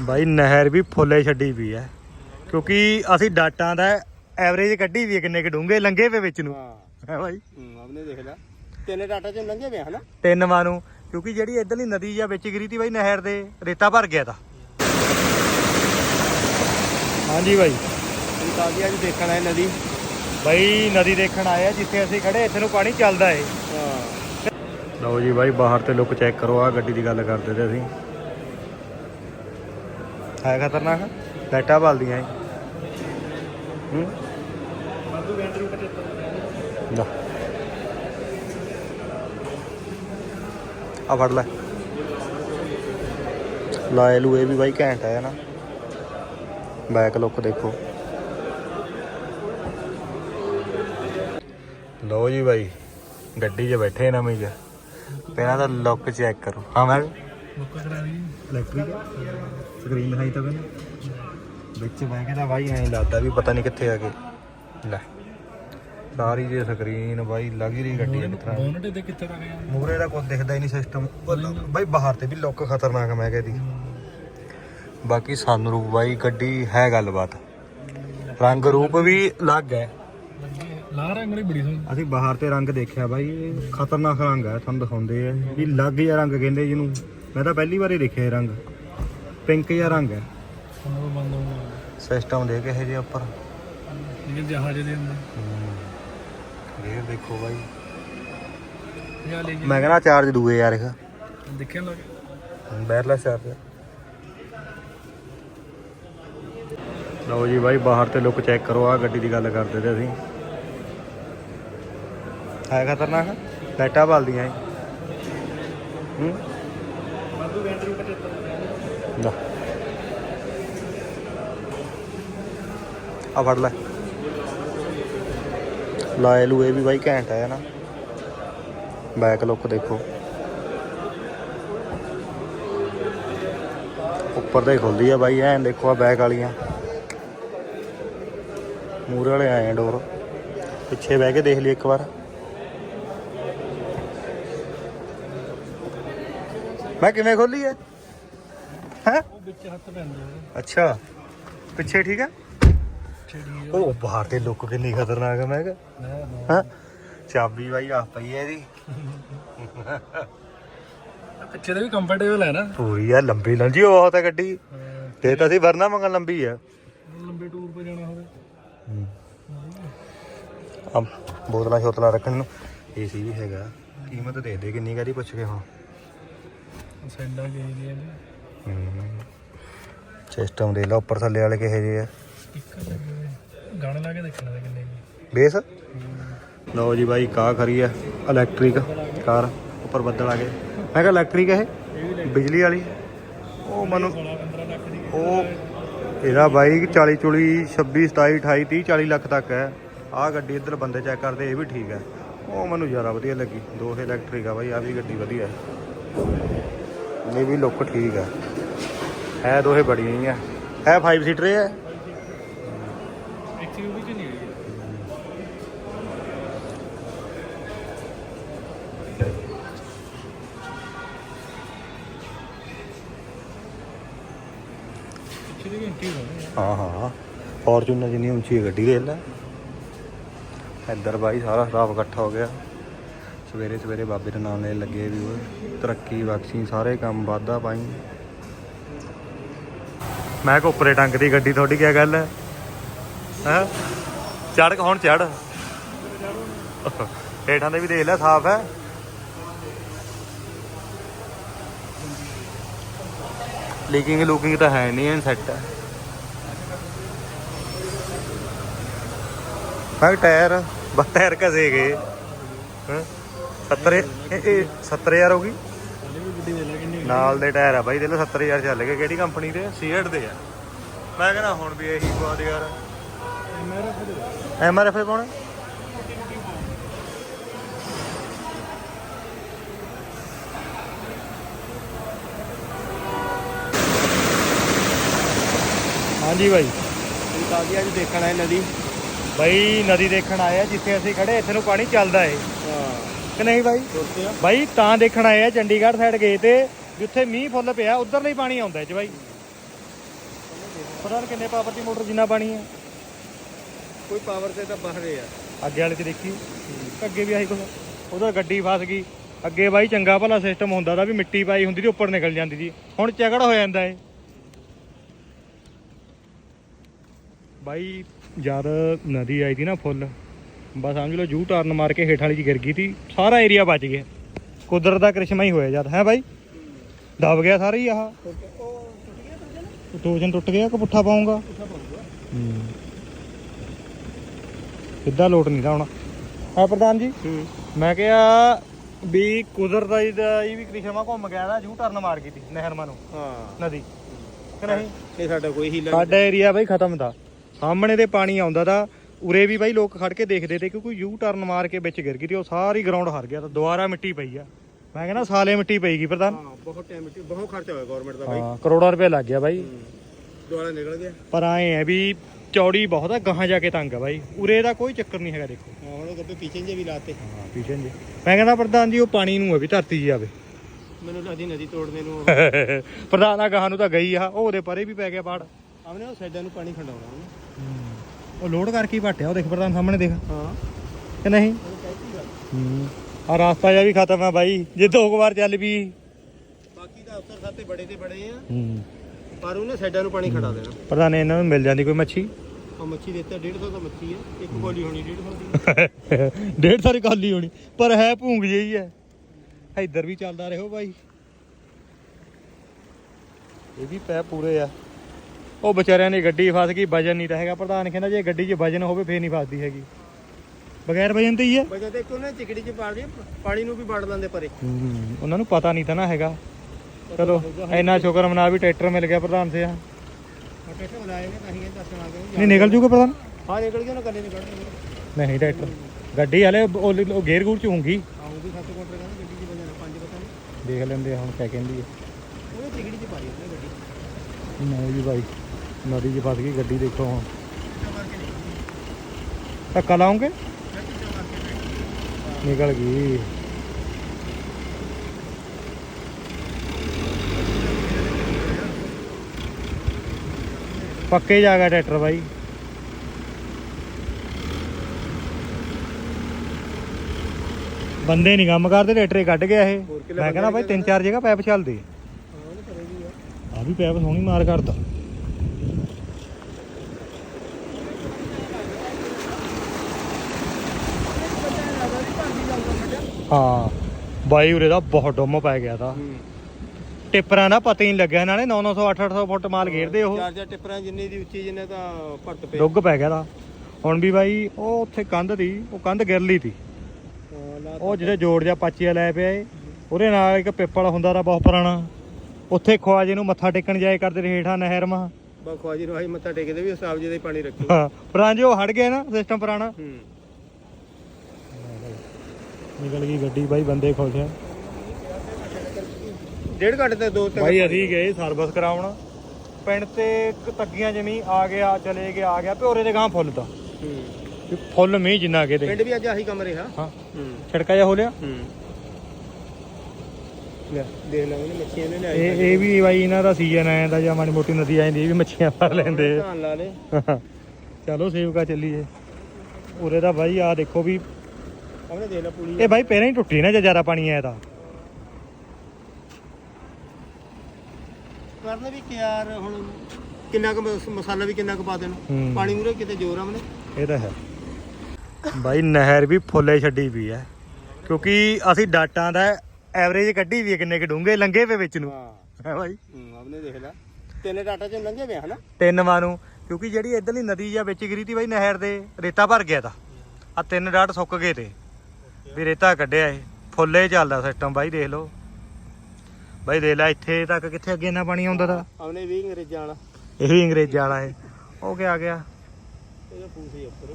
ਬਾਈ ਨਹਿਰ ਵੀ ਫੁੱਲੇ ਛੱਡੀ ਵੀ ਹੈ। ਕਿਉਂਕਿ ਅਸੀਂ ਡਾਟਾਂ ਦਾ ਐਵਰੇਜ ਕੱਢੀ ਵੀ ਹੈ ਕਿੰਨੇ ਕਿ ਡੂੰਘੇ ਲੰਗੇ ਵੇ ਵਿੱਚ ਨੂੰ। ਹਾਂ। ਬਾਈ? ਆਪਨੇ ਦੇਖ ਲਿਆ। ਤਿੰਨ ਡਾਟਾ ਚ ਲੰਘੇ ਵੇ ਹਨਾ? ਤਿੰਨ ਵਾਂ ਨੂੰ। ਕਿਉਂਕਿ ਜਿਹੜੀ ਇਧਰਲੀ ਨਦੀ ਜਾਂ ਵਿੱਚ ਗਿਰੀ ਤੀ ਬਾਈ ਨਹਿਰ ਦੇ ਰੇਤਾ ਭਰ ਗਿਆ ਤਾ। ਹਾਂਜੀ ਬਾਈ। ਤਾਜ਼ੀ ਅੱਜ ਦੇਖਣ ਆਏ ਨਦੀ। ਬਾਈ ਨਦੀ ਦੇਖਣ ਆਏ ਆ ਜਿੱਥੇ ਅਸੀਂ ਖੜੇ ਇੱਥੇ ਨੂੰ ਪਾਣੀ ਚੱਲਦਾ ਏ। ਹਾਂ। ਲਓ ਜੀ ਬਾਈ ਬਾਹਰ ਤੇ ਲੁੱਕ ਚੈੱਕ ਕਰੋ ਆ ਗੱਡੀ ਦੀ ਗੱਲ ਕਰਦੇ ਤੇ ਅਸੀਂ। ਹੈ ਖਤਰਨਾਕ? ਲਾਈਟਾਂ ਬਲਦੀਆਂ ਏ ਹੂੰ? ਬਾਦੂ ਬੈਟਰੀ 75 ਲੈ। ਆ ਫੜ ਲੈ ਲਾਏ ਲੂ ਵੀ ਬਾਈ ਘੈਂਟ ਹੈ ਨਾ। ਬੈਕ ਲੁੱਕ ਦੇਖੋ। ਲੋ ਜੀ ਬਾਈ, ਗੱਡੀ 'ਚ ਬੈਠੇ ਨਵੇਂ 'ਚ। ਪਹਿਲਾਂ ਤਾਂ ਲੁੱਕ ਚੈੱਕ ਕਰੋ। ਹਾਂ ਮੈਂ ਇਲੈਕਟ੍ਰਿਕ ਸਕਰੀਨ ਦਿਖਾਈ ਤਾਂ ਮੈਨੂੰ। ਵਿੱਚ ਬਹਿ ਕੇ ਤਾਂ ਬਾਈ ਐਂ ਲੱਗਦਾ ਵੀ ਪਤਾ ਨਹੀਂ ਕਿੱਥੇ ਆ ਗਏ। ਲੈ ਸਾਰੀ ਜੇ ਸਕਰੀਨ ਬਾਈ ਲੱਗ ਹੀ ਰਹੀ ਗੱਡੀ ਦੀ ਤਰ੍ਹਾਂ ਬੋਨਟ ਤੇ ਕਿੱਥੇ ਕਰ ਗਿਆ ਮੂਰੇ ਦਾ ਕੁਝ ਦਿਖਦਾ ਹੀ ਨਹੀਂ ਸਿਸਟਮ ਬਾਈ ਬਾਹਰ ਤੇ ਵੀ ਲੁੱਕ ਖਤਰਨਾਕ ਮੈਂ ਕਹਦੀ ਬਾਕੀ ਸਨਰੂਪ ਬਾਈ ਗੱਡੀ ਹੈ ਗੱਲਬਾਤ। ਰੰਗ ਰੂਪ ਵੀ ਅਲੱਗ ਹੈ। ਲਾ ਰੰਗ ਨਹੀਂ ਬੜੀ ਸੋਹਣੀ। ਅਸੀਂ ਬਾਹਰ ਤੇ ਰੰਗ ਦੇਖਿਆ ਬਾਈ ਖਤਰਨਾਕ ਰੰਗ ਹੈ ਤੁਹਾਨੂੰ ਦਿਖਾਉਂਦੇ ਆ। ਵੀ ਲੱਗ ਜਿਹਾ ਰੰਗ ਕਹਿੰਦੇ ਜਿਹਨੂੰ। ਮੈਂ ਤਾਂ ਪਹਿਲੀ ਵਾਰ ਹੀ ਦੇਖਿਆ ਇਹ ਰੰਗ। ਪਿੰਕ ਜਿਹਾ ਰੰਗ ਹੈ। ਉਹ ਬੰਦ ਹੋ ਸਿਸਟਮ ਦੇ ਕੇ ਇਹ ਜੇ ਉੱਪਰ। ਗਿਆ ਜਹਾਜ਼ ਦੇ ਅੰਦਰ। ਇਹ ਦੇਖੋ ਬਾਈ। ਇਹ ਲੈ ਮੈਂ ਕਹਿੰਦਾ ਚਾਰਜ ਦੂਏ ਯਾਰ ਇਹ ਦੇਖਿਆ ਲੱਗ ਵਾਇਰਲੈਸ ਚਾਰਜ ਲਓ ਜੀ ਬਾਈ ਬਾਹਰ ਤੇ ਲੁੱਕ ਚੈੱਕ ਕਰੋ ਆ ਗੱਡੀ ਦੀ ਗੱਲ ਕਰਦੇ ਤੇ ਅਸੀਂ। ਹੈ ਖਤਰਨਾਕ। ਲਾਈਟਾਂ ਬਲਦੀਆਂ ਏ ਹੂੰ। ਬਾਦੂ ਬੈਟਰੀ 75 ਲੈ ਆ ਫੜ ਲੈ। ਲਾਏ ਲੂ ਇਹ ਵੀ ਬਾਈ ਘੈਂਟ ਹੈ ਨਾ ਬੈਕ ਲੁੱਕ ਦੇਖੋ। ਉੱਪਰ ਤੇ ਖੁੱਲਦੀ ਆ ਬਾਈ, ਐਂ ਦੇਖੋ ਆ ਬੈਕ ਵਾਲੀਆਂ। ਮੂਰੇ ਵਾਲੇ ਆਏ ਡੋਰ ਪਿੱਛੇ ਬਹਿ ਕੇ ਦੇਖ ਲਈ ਇੱਕ ਵਾਰ। ਮੈਂ ਕਿਵੇਂ ਖੋਲੀ ਹੈ ਹੈ? ਉਹ ਵਿੱਚ ਹੱਥ ਪੈਂਦੇ ਆ ਅੱਛਾ। ਪਿੱਛੇ ਠੀਕ ਹੈ ਉਹ ਬਾਹਰ ਤੇ ਲੁੱਕ ਕਿੰਨੀ ਖਤਰਨਾਕ ਹੈ ਮੈਂ ਕਿਹਾ। ਹਾਂ? ਚਾਬੀ ਬਾਈ ਆ ਪਈ ਹੈ ਇਹਦੀ। ਪਿੱਛੇ ਦੇ ਵੀ ਕੰਫਰਟੇਬਲ ਹੈ ਨਾ। ਪੂਰੀ ਆ ਲੰਬੀ ਲੰਜੀ ਬਹੁਤ ਹੈ। ਗੱਡੀ ਤੇ ਤਾਂ ਅਸੀਂ ਵਰਨਾ ਮੰਗਣ ਲੰਬੀ ਆ ਲੰਬੇ ਟੂਰ 'ਤੇ ਜਾਣਾ ਹੋਵੇ। ਆ ਬੋਤਲਾਂ ਸ਼ੋਤਲਾਂ ਰੱਖਣ ਨੂੰ। ਏਸੀ ਵੀ ਹੈਗਾ। ਕੀਮਤ ਦੇ ਦੇ ਕਿੰਨੀ ਕਰੀ ਪੁੱਛ ਕੇ ਹੁਣ ਨੇ। ਸਿਸਟਮ ਦੇ ਲਾ ਉੱਪਰ ਥੱਲੇ ਵਾਲੇ ਕਿਹੇ ਜੇ ਆ? ਸਪੀਕਰ ਲੱਗੇ ਹੋਏ ਗਾਣੇ ਲਾ ਕੇ ਦੇਖਣਾ ਤੇ ਕਿੰਨੇ ਕੀ ਬੇਸ? ਲਓ ਜੀ ਬਾਈ ਕਾ ਖਰੀ ਆ ਇਲੈਕਟ੍ਰਿਕ ਕਾਰ ਉੱਪਰ ਬੱਦਲ ਆ ਗਏ। ਮੈਂ ਕਿਹਾ ਇਲੈਕਟ੍ਰਿਕ ਇਹ? ਬਿਜਲੀ ਵਾਲੀ? ਉਹ ਮਨੂੰ 16 15 ਲੱਖ ਦੀ ਉਹ ਇਹਦਾ ਬਾਈ 40 ਚੁਲੀ 26 27 28 30 40 ਲੱਖ ਤੱਕ ਹੈ। ਆਹ ਗੱਡੀ ਇੱਧਰ ਬੰਦੇ ਚੈੱਕ ਕਰਦੇ ਇਹ ਵੀ ਠੀਕ ਹੈ। ਉਹ ਮੈਨੂੰ ਜ਼ਿਆਦਾ ਵਧੀਆ ਲੱਗੀ। ਦੋ ਇਲੈਕਟ੍ਰਿਕ ਆ ਬਾਈ ਆ ਵੀ ਗੱਡੀ ਵਧੀਆ ਹੈ। ਇਹ ਵੀ ਲੁੱਕ ਠੀਕ ਹੈ ਹੈ ਦੋਹੇ ਬੜੀਆਂ ਹੀ ਆ ਹੈ 5 ਸੀਟਰ ਹੈ ਐਕਸਯੂਵੀ ਚ ਨਹੀਂ ਹੋਈ ਪਿੱਛੇ ਦੀ ਵੀ ਇੰਟੀ ਹੋਣੀ ਹਾਂ ਹਾਂ ਫੋਰਚੂਨਰ ਜਿੰਨੀ ਉੱਚੀ ਹੈ ਗੱਡੀ ਦੇਖ ਸਵੇਰੇ ਸਵੇਰੇ ਬਾਬੇ ਦੇ ਨਾਮ ਲੈ ਲੱਗੇ ਵੀ ਉਹ ਤਰੱਕੀ ਬਖਸ਼ੀ ਸਾਰੇ ਕੰਮ ਵਾਧਾ ਪਾਈ। ਮੈਂ ਕੋ ਉੱਪਰੇ ਟੰਗ ਦੀ ਗੱਡੀ ਤੁਹਾਡੀ ਕੀ ਗੱਲ ਹੈ? ਹੈ? ਚੜ ਹੁਣ ਚੜ ਹੇਠਾਂ ਦੇ ਵੀ ਦੇਖ ਲੈ, ਸਾਫ਼ ਹੈ। ਲੀਕਿੰਗ ਲੂਕਿੰਗ ਤਾਂ ਹੈ ਨਹੀਂ, ਐਨ ਸੈੱਟ ਹੈ। ਮੈਂ ਕਿਹਾ ਟਾਇਰ, ਬਸ ਟਾਇਰ ਘਸੇ ਗਏ। ਹੈਂ? 70 ਇਹ ਇਹ 70000 ਹੋ ਗਈ। ਦੇ ਨਾਲ ਦੇ ਟਾਇਰ ਆ ਬਾਈ ਦੇ ਲੋ 70000 ਚੱਲ ਗਏ। ਕਿਹੜੀ ਕੰਪਨੀ ਦੇ? ਸੀਐਟ ਦੇ ਆ। ਮੈਂ ਕਹਿੰਦਾ ਹੁਣ ਵੀ ਇਹੀ ਬਾਦ ਯਾਰ। ਐਮਆਰਐਫ ਪਾਉਣਾ? ਹਾਂਜੀ ਬਾਈ। ਇਹ ਤਾਜ਼ੀ ਅੱਜ ਦੇਖਣ ਆਏ ਨਦੀ। ਬਾਈ ਨਦੀ ਦੇਖਣ ਆਏ ਆ ਜਿੱਥੇ ਅਸੀਂ ਖੜੇ ਇੱਥੇ ਨੂੰ ਪਾਣੀ ਚੱਲਦਾ ਏ। ਹਾਂ। ਕਿ ਨਹੀਂ ਬਾਈ। ਬਾਈ ਤਾਂ ਦੇਖਣ ਆਏ ਆ ਚੰਡੀਗੜ੍ਹ ਸਾਈਡ ਗਏ ਤੇ ਜਿੱਥੇ ਮੀਂਹ ਫੁੱਲ ਪਿਆ ਉਧਰ ਲਈ ਪਾਣੀ ਆਉਂਦਾ ਚ ਬਾਈ। ਪਤਾ ਕਿੰਨੇ ਪਾਵਰ ਦੀ ਮੋਟਰ ਜਿੰਨਾ ਪਾਣੀ ਹੈ ਕੋਈ ਪਾਵਰ ਤੇ ਤਾਂ ਬਾਹਰ ਹੀ ਆ। ਅੱਗੇ ਵਾਲੇ ਚ ਦੇਖੀ। ਅੱਗੇ ਵੀ ਆਹੀ ਕੁਛ। ਉਹਦਾ ਗੱਡੀ ਫਸ ਗਈ। ਅੱਗੇ ਬਾਈ ਚੰਗਾ ਭਲਾ ਸਿਸਟਮ ਹੁੰਦਾ ਦਾ ਵੀ ਮਿੱਟੀ ਪਾਈ ਹੁੰਦੀ ਸੀ ਉੱਪਰ ਨਿਕਲ ਜਾਂਦੀ ਸੀ। ਹੁਣ ਚਗੜ ਹੋ ਜਾਂਦਾ ਏ ਬਾਈ ਜਦ ਨਦੀ ਆਈ ਸੀ ਨਾ ਫੁੱਲ। ਬਸ ਸਮਝ ਲਓ ਜੂ ਟਰਨ ਮਾਰ ਕੇ ਹੇਠਾਂ ਵਾਲੀ ਚ ਗਿਰ ਗਈ ਸੀ। ਸਾਰਾ ਏਰੀਆ ਬਚ ਗਿਆ। ਕੁਦਰਤ ਦਾ ਕ੍ਰਿਸ਼ਮਾ ਹੀ ਹੋਇਆ ਜਦ ਹੈ ਬਾਈ? ਦਬ ਗਿਆ ਸਾਰਾ ਹੀ ਆਹ। ਟੋਜਨ ਟੁੱਟ ਗਿਆ ਕਿ ਪੁੱਠਾ ਪਾਉਂਗਾ ਸਿੱਧਾ ਲੋਟ ਨਹੀਂ ਦਾ ਹੁਣ ਆ ਪ੍ਰਧਾਨ ਜੀ? ਮੈਂ ਕਿਹਾ ਵੀ ਕੁਦਰਤ ਦਾ ਇਹ ਵੀ ਕ੍ਰਿਸ਼ਮਾ ਘੁੰਮ ਗਿਆ ਦਾ ਜੂ ਟਰਨ ਮਾਰ ਗਈ ਤੀ ਨਹਿਰ ਨੂੰ। ਹਾਂ। ਨਦੀ। ਕਿ ਨਹੀਂ? ਇਹ ਸਾਡਾ ਕੋਈ ਹੀਲਾ ਸਾਡਾ ਏਰੀਆ ਬਾਈ ਖਤਮ ਦਾ। ਸਾਹਮਣੇ ਤੇ ਪਾਣੀ ਆਉਂਦਾ ਤਾਂ ਉਰੇ ਵੀ ਬਾਈ ਲੋਕ ਖੜ ਕੇ ਦੇਖਦੇ ਤੇ ਕਿਉਂਕਿ ਯੂ ਟਰਨ ਮਾਰ ਕੇ ਵਿੱਚ ਗਿਰ ਗਈ ਤੇ ਉਹ ਸਾਰੀ ਗਰਾਊਂਡ ਹਰ ਗਿਆ ਤਾਂ ਦੁਬਾਰਾ ਮਿੱਟੀ ਪਈ ਆ। ਮੈਂ ਕਹਿੰਦਾ ਸਾਲੇ ਮਿੱਟੀ ਪਈਗੀ ਪ੍ਰਧਾਨ ਹਾਂ ਬਹੁਤ ਟਾਈਮ ਬਹੁਤ ਖਰਚਾ ਹੋਇਆ ਗਵਰਨਮੈਂਟ ਦਾ ਬਾਈ। ਹਾਂ ਕਰੋੜਾਂ ਰੁਪਏ ਲੱਗ ਗਿਆ ਬਾਈ। ਦੁਆਰਾ ਨਿਕਲ ਗਿਆ। ਪਰ ਆਏ ਆ ਵੀ ਚੌੜੀ ਬਹੁਤ ਆ ਗਾਹਾਂ ਜਾ ਕੇ ਤੰਗ ਆ ਬਾਈ। ਉਰੇ ਦਾ ਕੋਈ ਚੱਕਰ ਨਹੀਂ ਹੈਗਾ ਦੇਖੋ। ਹਾਂ ਹੁਣ ਉਹ ਗੱਬੇ ਪਿੱਛੇ ਜੇ ਵੀ ਲਾਤੇ। ਹਾਂ ਪਿਛੇ ਜੀ ਮੈਂ ਕਹਿੰਦਾ ਪ੍ਰਧਾਨ ਜੀ ਉਹ ਪਾਣੀ ਨੂੰ ਆ ਵੀ ਧਰਤੀ ਜੀ ਆਵੇ। ਮੈਨੂੰ ਲੱਗਦੀ ਨਦੀ ਤੋੜਨੇ ਨੂੰ ਪ੍ਰਧਾਨ ਆ ਗਾਹਾਂ ਨੂੰ ਤਾਂ ਗਈ ਆ ਉਹ ਉਹਦੇ ਪਰੇ ਵੀ ਪੈ ਗਿਆ ਪਾੜ। ਆਮਨੇ ਉਹ ਸਾਈਡਾਂ ਨੂੰ ਪਾਣੀ ਖੰਡਾਉਣਾ ਉਹ ਲੋਡ ਕਰਕੇ ਹੀ ਭਟਿਆ ਉਹ ਦੇਖ ਪ੍ਰਧਾਨ ਸਾਹਮਣੇ ਦੇਖ। ਹਾਂ। ਕਿ ਨਹੀਂ? ਹੂੰ। ਆ ਰਾਸਤਾ ਜਿਹਾ ਵੀ ਖਤਮ ਆ ਬਾਈ ਜੇ ਦੋ ਕੁ ਵਾਰ ਚੱਲ ਵੀ। ਬਾਕੀ ਦਾ ਅਫਸਰ ਸਾਤੇ ਬੜੇ ਤੇ ਬੜੇ ਆ। ਹੂੰ। ਪਰ ਉਹਨੇ ਸਾਈਡਾਂ ਨੂੰ ਪਾਣੀ ਖੰਡਾ ਦੇਣਾ। ਪ੍ਰਧਾਨ ਇਹਨਾਂ ਨੂੰ ਮਿਲ ਜਾਂਦੀ ਕੋਈ ਮੱਛੀ? ਉਹ ਮੱਛੀ ਦਿੱਤਾ 150 ਦਾ ਮੱਛੀ ਹੈ ਇੱਕ ਗੋਲੀ ਹੋਣੀ 150 ਦੀ। ਡੇਢ ਸਾਰੀ ਖਾਲੀ ਹੋਣੀ ਪਰ ਹੈ ਭੂੰਗ ਜਿਹੀ ਹੈ। ਇੱਧਰ ਵੀ ਚੱਲਦਾ ਰਹੋ ਬਾਈ। ਇਹ ਵੀ ਪੈ ਪੂਰੇ ਆ। ਉਹ ਵਿਚਾਰਿਆਂ ਦੀ ਗੱਡੀ ਫਸ ਗਈ ਵਜਨ ਨਹੀਂ ਰਹੇਗਾ ਪ੍ਰਧਾਨ ਕਹਿੰਦਾ ਜੇ ਗੱਡੀ 'ਚ ਵਜਨ ਹੋਵੇ ਫੇਰ ਨਹੀਂ ਫਸਦੀ ਹੈਗੀ। ਬਗੈਰ ਵਜਨ ਤੇ ਹੀ ਹੈ। ਵਜ੍ਹਾ ਤੇ ਕੋਨੇ ਚਿਕੜੀ ਚ ਪਾ ਦੀ ਪਾਣੀ ਨੂੰ ਵੀ ਵੜ ਲੈਂਦੇ ਪਰੇ। ਉਹਨਾਂ ਨੂੰ ਪਤਾ ਨਹੀਂ ਤਾਂ ਨਾ ਹੈਗਾ। ਚਲੋ ਇੰਨਾ ਸ਼ੁਕਰ ਮਨਾ ਵੀ ਟਰੈਕਟਰ ਮਿਲ ਗਿਆ ਪ੍ਰਧਾਨ ਸੇ ਆ ਟਰੈਕਟਰ ਬੁਲਾਏਗੇ ਤਾਂ ਹੀ ਦੱਸਣ ਆ ਗਏ ਨਹੀਂ ਨਿਕਲ ਜੂਗਾ ਪ੍ਰਧਾਨ? ਹਾਂ ਨਿਕਲ ਗਿਆ ਨਾ ਕੱਲੇ ਨਿਕਲ ਨਹੀਂ ਟਰੈਕਟਰ। ਗੱਡੀ ਹਲੇ ਉਹ ਗੇਅਰ ਗੂਰ ਚ ਹੋਊਗੀ। ਆਉਂ ਵੀ 7 ਕੁਆਂਟਲ ਕਹਿੰਦਾ ਗੱਡੀ ਚ ਵਜਣਾ ਪੰਜ ਪਤਾ ਨਹੀਂ। ਦੇਖ ਲੈਂਦੇ ਆ ਹੁਣ ਕਿਆ ਕਹਿੰਦੀ ਹੈ। ਉਹਨੇ ਚਿਕੜੀ ਚ ਪਾਈ ਉਹਨੇ ਗੱਡੀ। ਨਹੀਂ ਜੀ ਭਾਈ ਨਦੀ 'ਚ ਫਸ ਗਈ ਗੱਡੀ ਦੇਖੋ ਹੁਣ। ਨਹੀਂ ਧੱਕਾ ਲਾਉਂਗੇ ਨਿਕਲ ਗਈ। ਪੱਕੇ ਜਾ ਗਿਆ ਟਰੈਕਟਰ ਬਾਈ। ਬੰਦੇ ਨਹੀਂ ਕੰਮ ਕਰਦੇ ਟਰੈਕਟਰ ਹੀ ਕੱਢ ਗਿਆ ਇਹ। ਮੈਂ ਕਹਿੰਦਾ ਬਾਈ ਤਿੰਨ ਚਾਰ ਜਗ੍ਹਾ ਪੈਪ ਚੱਲਦੇ। ਹਾਂ ਆ ਵੀ ਪੈਪ ਸੋਹਣੀ ਮਾਰ ਕਰਦਾ ਹਾਂ ਬਾਈ ਉਰੇ ਦਾ ਬਹੁਤ ਡੁੰਮ ਪੈ ਗਿਆ ਤਾਂ। ਟਿੱਪਰਾਂ ਦਾ ਪਤਾ ਹੀ ਨਹੀਂ ਲੱਗਿਆ ਨਾਲੇ 900 800 ਫੁੱਟ ਮਾਲ ਘੇਰਦੇ ਉਹ। ਚਾਰ ਚਾਰ ਟਿੱਪਰਾਂ ਜਿੰਨੀ ਦੀ ਉੱਚੀ ਜਿੰਨੇ ਤਾਂ ਭੱਟ ਪਏ। ਡੁੱਗ ਪੈ ਗਿਆ ਤਾਂ। ਹੁਣ ਵੀ ਬਾਈ ਉਹ ਉੱਥੇ ਕੰਧ ਦੀ ਉਹ ਕੰਧ ਗਿਰ ਲਈ ਤੀ। ਉਹ ਜਿਹੜੇ ਜੋੜ ਜਿਹਾ ਪਾਚੀਆ ਲੈ ਪਿਆ ਏ ਉਹਦੇ ਨਾਲ ਇੱਕ ਪਿੱਪਲ ਹੁੰਦਾ ਦਾ ਬਹੁਤ ਪੁਰਾਣਾ। ਉੱਥੇ ਖਵਾਜੇ ਨੂੰ ਮੱਥਾ ਟੇਕਣ ਜਾਏ ਕਰਦੇ ਰਹੇ ਹੇਠਾਂ ਨਹਿਰ ਮਾ ਬਾ ਖਵਾਜੀ ਨੂੰ ਆਹੀ ਮੱਥਾ ਟੇਕਦੇ ਵੀ ਉਸਾਬ ਜੀ ਦਾ ਪਾਣੀ ਰੱਖੀ। ਹਾਂ ਪੁਰਾਣਾ ਜੋ ਹਟ ਗਿਆ ਨਾ ਸਿਸਟਮ ਪੁਰਾਣਾ। ਹੂੰ। ਨਿਕਲ ਗਈ ਗੱਡੀ ਬਾਈ ਬੰਦੇ ਖੁਸ਼ ਆ। ਡੇਢ ਘੰਟੇ ਤੇ ਦੋ ਤਿੰਨ ਬਾਈ ਅਸੀਂ ਗਏ ਸਰਵਿਸ ਕਰਾਉਣ। ਪਿੰਡ ਤੇ ਇੱਕ ਤੱਗੀਆਂ ਜਮੀ ਆ ਗਿਆ ਚਲੇ ਗਿਆ ਆ ਗਿਆ ਪਿਓਰੇ ਦੇ ਗਾਂ ਫੁੱਲ ਤਾਂ। ਹੂੰ। ਫੁੱਲ ਮੀਂਹ ਜਿੰਨਾ ਕੇ ਦੇ ਪਿੰਡ ਵੀ ਅੱਜ ਆਹੀ ਕੰਮ ਰਿਹਾ। ਹਾਂ। ਹੂੰ। ਛੜਕਾ ਜਿਹਾ ਹੋ ਲਿਆ। ਹੂੰ। ਲੈ ਦੇਖ ਲੈ ਉਹਨੇ ਮੱਛੀਆਂ ਨੇ ਲਿਆਈ ਇਹ ਇਹ ਵੀ ਬਾਈ ਇਹਨਾਂ ਦਾ ਸੀਜ਼ਨ ਆਇਆ ਦਾ ਜਾਂ ਮਾੜੀ ਮੋਟੀ ਨਦੀ ਆ ਜਾਂਦੀ ਇਹ ਵੀ ਮੱਛੀਆਂ ਫੜ ਲੈਂਦੇ ਆ। ਧਾਨ ਲਾ ਲੈ ਚਲੋ ਸੇਵਕਾ ਚੱਲੀਏ। ਉਰੇ ਦਾ ਬਾਈ ਆ ਦੇਖੋ ਵੀ ਉਹਨੇ ਦੇਖ ਲੈ ਪੂਰੀ ਇਹ ਬਾਈ ਪਹਿਲਾਂ ਹੀ ਟੁੱਟੀ ਨਾ ਜੇ ਜ਼ਿਆਦਾ ਪਾਣੀ ਆਇਆ ਤਾਂ। ਕਰਨੇ ਵੀ ਕਿ ਯਾਰ ਹੁਣ ਕਿੰਨਾ ਕੁ ਮਸ- ਮਸਾਲਾ ਵੀ ਕਿੰਨਾ ਕੁ ਪਾ ਦੇਣਾ। ਹੂੰ। ਪਾਣੀ ਮੂਰੇ ਕਿਤੇ ਜ਼ੋਰ ਆ ਉਹਨੇ। ਇਹ ਤਾਂ ਹੈ। ਬਾਈ ਨਹਿਰ ਵੀ ਫੁੱਲੇ ਛੱਡੀ ਵੀ ਹੈ। ਕਿਉਂਕਿ ਅਸੀਂ ਡਾਟਾਂ ਦਾ ਐਵਰੇਜ ਕੱਢੀ ਵੀ ਹੈ ਕਿੰਨੇ ਕਿ ਡੂੰਘੇ ਲੰਗੇ ਵੇ ਵਿੱਚ ਨੂੰ। ਹਾਂ। ਹੈ ਬਾਈ? ਹੂੰ ਉਹਨੇ ਦੇਖ ਲੈ। ਤਿੰਨ ਡਾਟਾ ਚ ਲੰਘੇ ਵੇ ਹਨਾ? ਤਿੰਨ ਵਾਂ ਨੂੰ ਕਿਉਂਕਿ ਜਿਹੜੀ ਇਧਰਲੀ ਨਦੀ ਜਾਂ ਵਿੱਚ ਗਿਰੀ ਤੀ ਬਾਈ ਨਹਿਰ ਦੇ ਰੇਤਾ ਭਰ ਗਿਆ ਤਾ। ਆ ਤਿੰਨ ਡਾਟ ਸੁੱਕ ਗਏ ਤੇ ਵੀ ਰੇਤਾ ਕੱਢਿਆ ਇਹ। ਫੁੱਲੇ ਚੱਲਦਾ ਸਿਸਟਮ ਬਾਈ ਦੇਖ ਲਓ। ਬਾਈ ਦੇਖ ਲੈ ਇੱਥੇ ਤੱਕ ਕਿੱਥੇ ਅੱਗੇ ਇੰਨਾ ਪਾਣੀ ਆਉਂਦਾ ਤਾ? ਉਹਨੇ ਵੀ ਅੰਗਰੇਜ਼ਾਂ ਵਾਲਾ। ਇਹ ਵੀ ਅੰਗਰੇਜ਼ਾਂ ਵਾਲਾ ਹੈ ਉਹ ਕੀ ਆ ਗਿਆ? ਇਹ ਹੀ ਉੱਪਰ।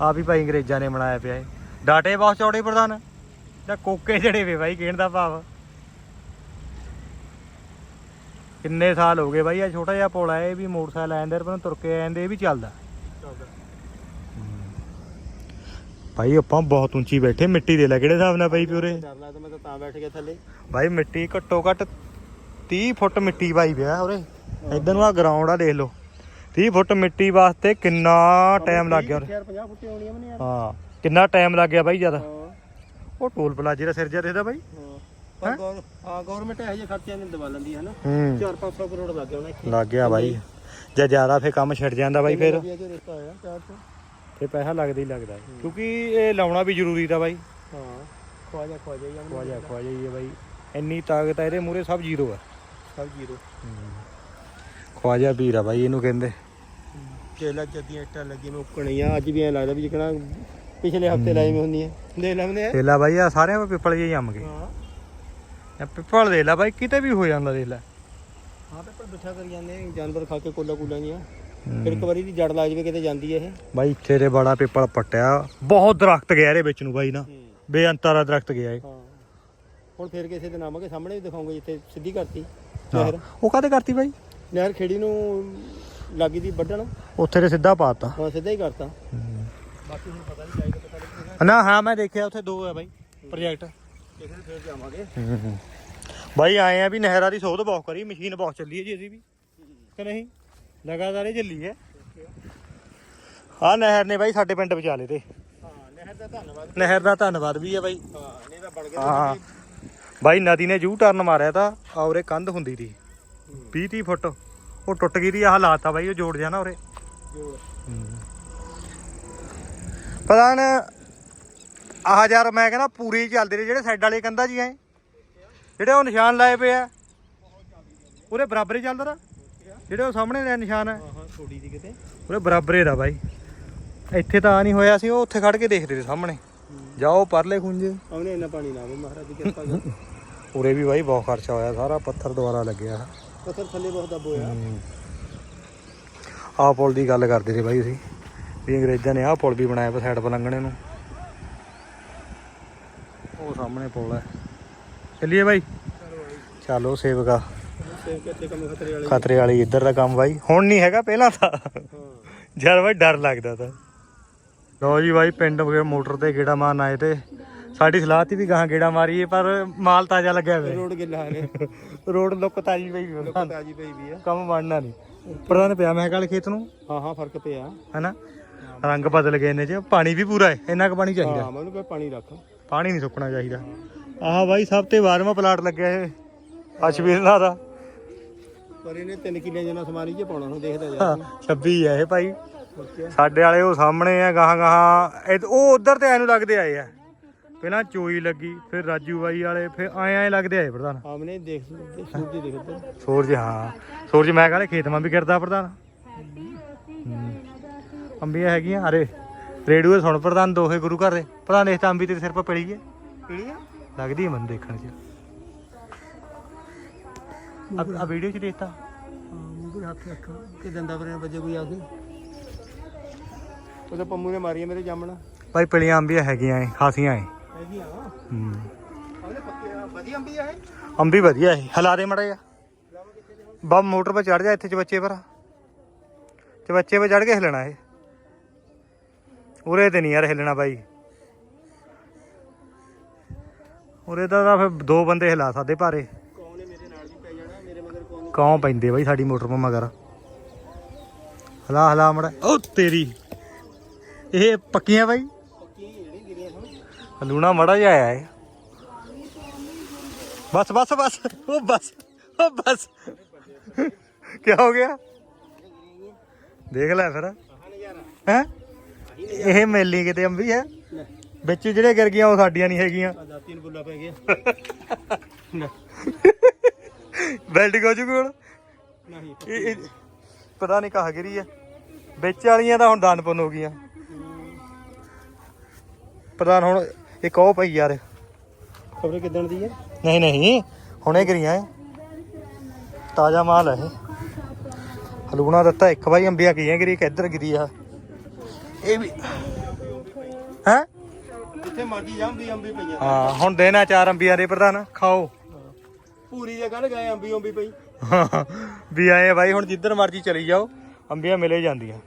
ਆ ਵੀ ਭਾਈ ਅੰਗਰੇਜ਼ਾਂ ਨੇ ਬਣਾਇਆ ਪਿਆ ਇਹ। ਡਾਟੇ ਬਹੁਤ ਚੌੜੇ ਪ੍ਰਧਾਨ। ਜਾਂ ਕੋਕੇ ਜੜੇ ਵੇ ਬਾਈ ਕਹਿਣ ਦਾ ਭਾਵ। ਕਿੰਨੇ ਸਾਲ ਹੋ ਗਏ ਬਾਈ ਆ ਛੋਟਾ ਜਿਹਾ ਪੁਲ ਆ ਇਹ ਵੀ ਮੋਟਰਸਾਈਕਲ ਆਂਦੇ ਪਰ ਤੁਰ ਕੇ ਆਂਦੇ ਇਹ ਵੀ ਚੱਲਦਾ। ਭਾਈ ਆਪਾਂ ਬਹੁਤ ਉੱਚੀ ਬੈਠੇ ਮਿੱਟੀ ਦੇ ਲੈ ਕਿਹੜੇ ਹਿਸਾਬ ਨਾਲ ਪਈ ਪਿਉਰੇ ਡਰ ਲੱਗਦਾ ਮੈਂ ਤਾਂ ਤਾਂ ਬੈਠ ਗਿਆ ਥੱਲੇ। ਭਾਈ ਮਿੱਟੀ ਘੱਟੋ ਘੱਟ 30 ਫੁੱਟ ਮਿੱਟੀ ਪਾਈ ਪਿਆ ਉਰੇ। ਇਧਰ ਨੂੰ ਆ ਗਰਾਊਂਡ ਆ ਦੇਖ ਲਓ। 30 ਫੁੱਟ ਮਿੱਟੀ ਵਾਸਤੇ ਕਿੰਨਾ ਟਾਈਮ ਲੱਗ ਗਿਆ ਉਰੇ। ਯਾਰ 50 ਫੁੱਟੇ ਹੋਣੀਆਂ ਮਨੇ ਯਾਰ। ਹਾਂ ਕਿੰਨਾ ਟਾਈਮ ਲੱਗ ਗਿਆ ਬਾਈ ਜਦ ਹਾਂ। ਉਹ ਟੋਲ ਪਲਾਜੇ ਦਾ ਸਿਰ ਜਿਹਾ ਦੇਖਦਾ ਬਾਈ। ਹਾਂ। ਪਰ ਗੌਰ ਹਾਂ ਗਵਰਨਮੈਂਟ ਇਹੋ ਜਿਹੇ ਖਰਚਿਆਂ ਨੂੰ ਦਵਾ ਲੈਂਦੀ ਹੈ ਨਾ। ਹੂੰ। 4-500 ਕਰੋੜ ਲੱਗ ਗਿਆ ਉਹਨਾਂ ਇੱਥੇ। ਲੱਗ ਗਿਆ ਬਾਈ। ਜੇ ਜ਼ਿਆਦਾ ਫੇ ਕੰਮ ਛੱਡ ਜਾਂਦਾ ਬਾਈ ਫਿਰ। ਵਧੀਆ ਜੋ ਰਿਸ਼ਤਾ ਹੋਇਆ 400 ਫੇ ਪੈਸਾ ਲੱਗਦਾ ਹੀ ਲੱਗਦਾ। ਕਿਉਂਕਿ ਇਹ ਲਾਉਣਾ ਵੀ ਜ਼ਰੂਰੀ ਤਾਂ ਬਾਈ। ਹਾਂ ਖਵਾਜਾ ਖਵਾਜਾ ਹੀ ਆ। ਖਵਾਜਾ ਖਵਾਜਾ ਹੀ ਹੈ ਬਾਈ। ਇੰਨੀ ਤਾਕਤ ਹੈ ਇਹਦੇ ਮੂਰੇ ਸਭ ਜ਼ੀਰੋ ਹੈ ਸਭ ਜੀਰੋ। ਖਵਾਜਾ ਵੀਰ ਆ ਬਾਈ ਇਹਨੂੰ ਕਹਿੰਦੇ। ਕੇਲਾ ਜੱਦੀਆਂ ਇੱਟਾਂ ਲੱਗੀ ਮੈਂ ਉੱਕਣੀਆਂ। ਅੱਜ ਵੀ ਐ ਲੱਗਦਾ ਵੀ ਜਿਕਣਾ ਪਿਛਲੇ ਹਫ਼ਤੇ ਲਾਈ ਮੈਂ ਹੁੰਦੀ ਹੈ। ਦੇਖ ਲੈਂਦੇ ਆ ਤੇਲਾ ਬਾਈ ਆ ਸਾਰਿਆਂ ਕੋ ਪਿੱਪਲ ਜਿਹੇ ਜੰਮ ਗਏ। ਹਾਂ। ਇਹ ਪਿੱਪਲ ਦੇ ਲੈ ਬਾਈ ਕਿਤੇ ਵੀ ਹੋ ਜਾਂਦਾ ਦੇਖ ਲੈ। ਹਾਂ ਪਰ ਬਿਠਾ ਕਰ ਜਾਂਦੇ ਆ, ਜਾਨਵਰ ਖਾ ਕੇ ਕੋਲਾ ਕੋਲਾ ਜੀਆਂ ਫਿਰ ਇੱਕ ਵਾਰੀ ਦੀ ਜੜ ਲੱਗ ਜਵੇ ਕਿਤੇ ਜਾਂਦੀ ਇਹ। ਬਾਈ ਇੱਥੇ ਦੇ ਬੜਾ ਪਿੱਪਲ ਪੱਟਿਆ। ਬਹੁਤ ਦਰਖਤ ਗਿਆ ਇਹਦੇ ਵਿੱਚ ਨੂੰ ਬਾਈ ਨਾ। ਬੇਅੰਤਾਂ ਦਾ ਦਰਖਤ ਗਿਆ ਇਹ। ਹੁਣ ਫਿਰ ਕਿਸੇ ਦੇ ਨਾਮ ਕੇ ਸਾਹਮਣੇ ਵੀ ਦਿਖਾਉਂਗੇ ਜਿੱਥੇ ਸਿੱਧੀ ਕਰਤੀ। ਨਹਿਰ। ਉਹ ਕਾਹਦੇ ਕਰਤੀ ਬਾਈ? ਨਹਿਰ ਖੇੜੀ ਨੂੰ ਲੱਗੀ ਦੀ ਵੱਢਣ। ਉੱਥੇ ਦੇ ਸਿੱਧਾ ਪਾਤਾ ਹਾਂ ਸਿੱਧਾ ਹੀ ਕਰਤਾ। ਬਾਕੀ ਹੁਣ ਪਤਾ ਨਹੀਂ ਜਾਏਗਾ ਪਤਾ ਨਹੀਂ ਨਾ ਹਾਂ ਮੈਂ ਦੇਖਿਆ ਉੱਥੇ ਦੋ ਹੈ ਬਾਈ ਪ੍ਰੋਜੈਕਟ ਕਿਸੇ ਨੂੰ ਫਿਰ ਜਾਵਾਂਗੇ। ਬਾਈ ਆਏ ਆ ਵੀ ਨਹਿਰਾਂ ਦੀ ਸੋਧ ਬਹੁਤ ਕਰੀ ਮਸ਼ੀਨ ਬਹੁਤ ਚੱਲੀ ਹੈ ਜੀ ਅਸੀਂ ਵੀ। ਕਿ ਨਹੀਂ? ਲਗਾਤਾਰ ਇਹ ਚੱਲੀ ਹੈ। ਆ ਨਹਿਰ ਨੇ ਬਾਈ ਸਾਡੇ ਪਿੰਡ ਬਚਾ ਲਏ ਤੇ। ਹਾਂ ਨਹਿਰ ਦਾ ਧੰਨਵਾਦ। ਨਹਿਰ ਦਾ ਧੰਨਵਾਦ ਵੀ ਹੈ ਬਾਈ। ਹਾਂ ਨਹੀਂ ਤਾਂ ਬਣ ਗਿਆ ਹਾਂ। ਬਾਈ ਨਦੀ ਨੇ ਜੂ ਟਰਨ ਮਾਰਿਆ ਤਾਂ ਉਰੇ ਕੰਧ ਹੁੰਦੀ ਸੀ। 20 30 ਫੁੱਟ। ਉਹ ਟੁੱਟ ਗਈ ਦੀ ਆਹ ਲਾਤਾ ਬਾਈ ਉਹ ਜੋੜ ਜਾਣਾ ਜੋ ਪਤਾ ਨਾ ਆਹ ਯਾਰ ਮੈਂ ਕਹਿੰਦਾ ਪੂਰੀ ਚੱਲਦੇ ਨੇ ਜਿਹੜੇ ਸਾਈਡ ਵਾਲੇ ਕੰਧਾਂ ਜੀ ਐ ਜਿਹੜੇ ਉਹ ਨਿਸ਼ਾਨ ਲਾਏ ਪਏ ਆ ਉਹਦੇ ਬਰਾਬਰ ਹੀ ਚੱਲਦਾ ਨਾ ਜਿਹੜੇ ਉਹ ਸਾਹਮਣੇ ਦੇ ਨਿਸ਼ਾਨ। ਹੈ ਹਾਂ ਹਾਂ ਥੋੜੀ ਦੀ ਕਿਤੇ। ਉਹਦੇ ਬਰਾਬਰੇ ਦਾ ਬਾਈ। ਇੱਥੇ ਤਾਂ ਆ ਨਹੀਂ ਹੋਇਆ ਸੀ ਉਹ ਉੱਥੇ ਖੜ ਕੇ ਦੇਖਦੇ ਸੀ ਸਾਹਮਣੇ। ਜਾਓ ਪਰਲੇ ਖੁੰਝੇ। ਉਹਨੇ ਇੰਨਾ ਪਾਣੀ ਨਾ ਆਵੇ ਮਹਾਰਾਜ ਦੀ ਕਿਰਪਾ ਕਰ ਉਰੇ ਵੀ ਬਾਈ ਬਹੁਤ ਖਰਚਾ ਹੋਇਆ ਸਾਰਾ ਪੱਥਰ ਦੁਆਰਾ ਲੱਗਿਆ। ਪੱਥਰ ਥੱਲੇ ਬਹੁਤ ਦੱਬ ਹੋਇਆ। ਆਹ ਪੁਲ ਦੀ ਗੱਲ ਕਰਦੇ ਸੀ ਬਾਈ ਅਸੀਂ। ਵੀ ਅੰਗਰੇਜ਼ਾਂ ਨੇ ਆਹ ਪੁਲ ਵੀ ਬਣਾਇਆ ਪ ਸਾਈਡ ਪਲੰਗਣੇ ਨੂੰ। ਉਹ ਸਾਹਮਣੇ ਪੁਲ ਹੈ ਚੱਲੀਏ ਬਾਈ? ਚਲੋ ਸੇਵਕਾ ਖਤਰੇ ਵਾਲੇ ਇੱਧਰ ਦਾ ਕੰਮ ਬਾਈ। ਹੁਣ ਨਹੀਂ ਹੈਗਾ ਪਹਿਲਾਂ ਤਾਂ। ਹਾਂ ਜਦ ਬਾਈ ਡਰ ਲੱਗਦਾ ਤਾਂ। ਲੋ ਜੀ ਬਾਈ ਪਿੰਡ ਵਗੇ ਮੋਟਰ ਤੇ ਗੇੜਾ ਮਾਰਨ ਆਏ ਤੇ। ਸਾਡੀ ਸਲਾਹ ਤੀ ਵੀ ਗਾਹਾਂ ਗੇੜਾ ਮਾਰੀਏ ਪਰ ਮਾਲ ਤਾਜ਼ਾ ਲੱਗਿਆ ਹੋਇਆ ਰੋਡ ਗਿੱਲਾ ਨੇ ਰੋਡ ਲੁੱਕ ਤਾਜੀ ਪਈ ਆ। ਤਾਜੀ ਪਈ ਵੀ ਆ। ਕੰਮ ਬਣਨਾ ਨਹੀਂ। ਪ੍ਰਧਾਨ ਪਿਆ ਮੈਂ ਕੱਲ ਖੇਤ ਨੂੰ। ਹਾਂ ਹਾਂ ਫ਼ਰਕ ਪਿਆ। ਹੈਨਾ? ਰੰਗ ਬਦਲ ਗਏ ਨੇ ਚ ਪਾਣੀ ਵੀ ਪੂਰਾ ਹੈ ਇੰਨਾ ਕੁ ਪਾਣੀ ਚਾਹੀਦਾ। ਹਾਂ ਮੈਂ ਉਹਨੂੰ ਕਿਹਾ ਪਾਣੀ ਰੱਖ। ਪਾਣੀ ਨਹੀਂ ਸੁੱਕਣਾ ਚਾਹੀਦਾ। ਆਹ ਬਾਈ ਸਭ ਤੇ 12ਵਾਂ ਪਲਾਟ ਲੱਗਿਆ ਇਹ ਅਸ਼ਵੀਰਨਾ ਦਾ। ਪਰ ਇਹਨੇ 3 ਕਿੱਲੇ ਜਨਾ ਸਮਾਰੀ ਚ ਪਾਉਣਾ ਹੁਣ ਦੇਖਦਾ ਜਾ 26 ਹੈ ਇਹ ਭਾਈ? ਸਾਡੇ ਵਾਲੇ ਉਹ ਸਾਹਮਣੇ ਆ ਗਾਹਾਂ ਗਾਹਾਂ। ਇਹ- ਉਹ ਉਧਰ ਤੇ ਐਨੂੰ ਲੱਗਦੇ ਆਏ ਆ। ਪਹਿਲਾਂ ਚੋਈ ਲੱਗੀ ਫਿਰ ਰਾਜੂ ਬਾਈ ਵਾਲੇ ਫਿਰ ਆਏ ਆਏ ਲੱਗਦੇ ਆਏ ਪ੍ਰਧਾਨ। ਆਮਨੇ ਦੇਖ ਸੂਰਜ ਦੇਖ ਉੱਧਰ ਸੂਰਜ ਹਾਂ। ਸੂਰਜ ਮੈਂ ਕਹਿੰਦਾ ਖੇਤ ਮਾਂ ਵੀ ਗਿਰਦਾ ਪ੍ਰਧਾਨ। ਅੰਬੀਆਂ ਹੈਗੀਆਂ ਅਰੇ ਰੇਡੂਏ ਸੁਣ ਪ੍ਰਧਾਨ ਦੋਹੇ ਗੁਰੂ ਘਰ ਦੇ। ਪ੍ਰਧਾਨ ਇਸ ਤਾਂ ਅੰਬੀ ਤੇ ਸਿਰ ਪਰ ਪੜੀ ਹੈ। ਲੱਗਦੀ ਹੈ ਮਨ ਦੇਖਣ ਚ। ਆ ਵੀਡੀਓ ਚ ਦੇਖਤਾ। ਮੂੰਹ ਹੱਥ ਰੱਖ। ਕਿ ਦੰਦਾ ਪਰੇ ਵੱਜੇ ਕੋਈ ਆ ਕੇ। ਉਹਦਾ ਪੰਮੂ ਨੇ ਮਾਰੀ ਮੇਰੇ ਜਾਮਣਾ। ਭਾਈ ਪਲੀਆਂ ਅੰਬੀਆਂ ਹੈਗੀਆਂ ਏ ਖਾਸੀਆਂ ਹੈਗੀਆਂ? ਹੂੰ। ਵਧੀਆ ਅੰਬੀ ਇਹ? ਵਧੀਆ ਏ ਹਲਾ ਦੇ ਮੜਾ ਜਾ ਬਾ ਮੋਟਰ 'ਤੇ ਚੜ ਜਾ ਇੱਥੇ ਚਬੱਚੇ ਪਰ। ਚਬੱਚੇ 'ਤੇ ਚੜ ਕੇ ਹਿਲਣਾ ਏ ਉਰੇ ਤੇ ਨਹੀਂ ਯਾਰ ਹਿੱਲਣਾ ਬਾਈ। ਉਰੇ ਤਾਂ ਤਾਂ ਫਿਰ ਦੋ ਬੰਦੇ ਹਿਲਾ ਸਕਦੇ ਭਾਰੇ। ਕੌਣ ਨੇ ਮੇਰੇ ਨਾਲ ਵੀ ਪੈ ਜਾਣਾ ਮੇਰੇ ਮਗਰ ਕੌਣ ਕੌਂ ਪੈਂਦੇ ਬਾਈ ਸਾਡੀ ਮੋਟਰ ਪਾ ਮਗਰ? ਹਲਾ ਹਲਾ ਮੜਾ। ਉਹ ਤੇਰੀ। ਇਹ ਪੱਕੀਆਂ ਬਾਈ? ਪੱਕੀ ਜਿਹੜੀ ਗਿਰੀਆਂ ਹੁਣ ਲੂਣਾ ਮੜਾ ਜਿਹਾ ਆਇਆ ਏ। ਬਸ ਬਸ ਬਸ। ਉਹ ਬਸ ਉਹ ਬਸ। ਕੀ ਹੋ ਗਿਆ? ਦੇਖ ਲੈ ਫਿਰ। ਆਹ ਹੈ? ਇਹ ਮੇਲੀ ਕਿਤੇ ਅੰਬੀ ਹੈ? ਵਿੱਚ ਜਿਹੜੇ ਗਿਰ ਗਈਆਂ ਉਹ ਸਾਡੀਆਂ ਨਹੀਂ ਹੈਗੀਆਂ। ਦਾਤੀ ਨੂੰ ਬੁੱਲਾ ਪੈ ਗਿਆ। ਬੈਲਟ ਹੋ ਚੁੱਕੀ ਹੁਣ? ਨਹੀਂ ਪਤਾ ਨਹੀਂ ਕਹਾ ਗਿਰੀ ਆ। ਵਿੱਚ ਵਾਲੀਆਂ ਤਾਂ ਹੁਣ ਦਾਨ ਪੁੰਨ ਹੋ ਗਈਆਂ। ਪ੍ਰਧਾਨ ਹੁਣ ਇੱਕ ਉਹ ਪਈ ਯਾਰ। ਖਬਰ ਕਿੱਦਣ ਦੀ ਹੈ? ਨਹੀਂ ਨਹੀਂ। ਹੁਣੇ ਗਿਰੀਆਂ ਇਹ। ਤਾਜ਼ਾ ਮਾਲ ਹੈ ਇਹ। ਹਲੂਣਾ ਦਿੱਤਾ ਇੱਕ ਵਾਰੀ ਅੰਬੀਆਂ ਗਈਆਂ ਗਿਰੀ ਇੱਕ ਇੱਧਰ ਗਿਰੀ ਆ? ਇਹ ਵੀ ਹੈ? ਜਿੱਥੇ ਮਰਜ਼ੀ ਜਾ ਅੰਬੀ ਅੰਬੀ ਪਈਆਂ ਹਾਂ ਹੁਣ ਦੇਣਾ ਚਾਰ ਅੰਬੀਆਂ ਦੇ ਪ੍ਰਧਾਨ ਖਾਓ। ਪੂਰੀ ਦੇ ਕੱਢ ਗਏ ਅੰਬੀ ਅੰਬੀ ਪਈ। ਵੀ ਆਏ ਆ ਬਾਈ ਹੁਣ ਜਿੱਧਰ ਮਰਜ਼ੀ ਚਲੀ ਜਾਓ ਅੰਬੀਆਂ ਮਿਲੇ ਜਾਂਦੀਆਂ।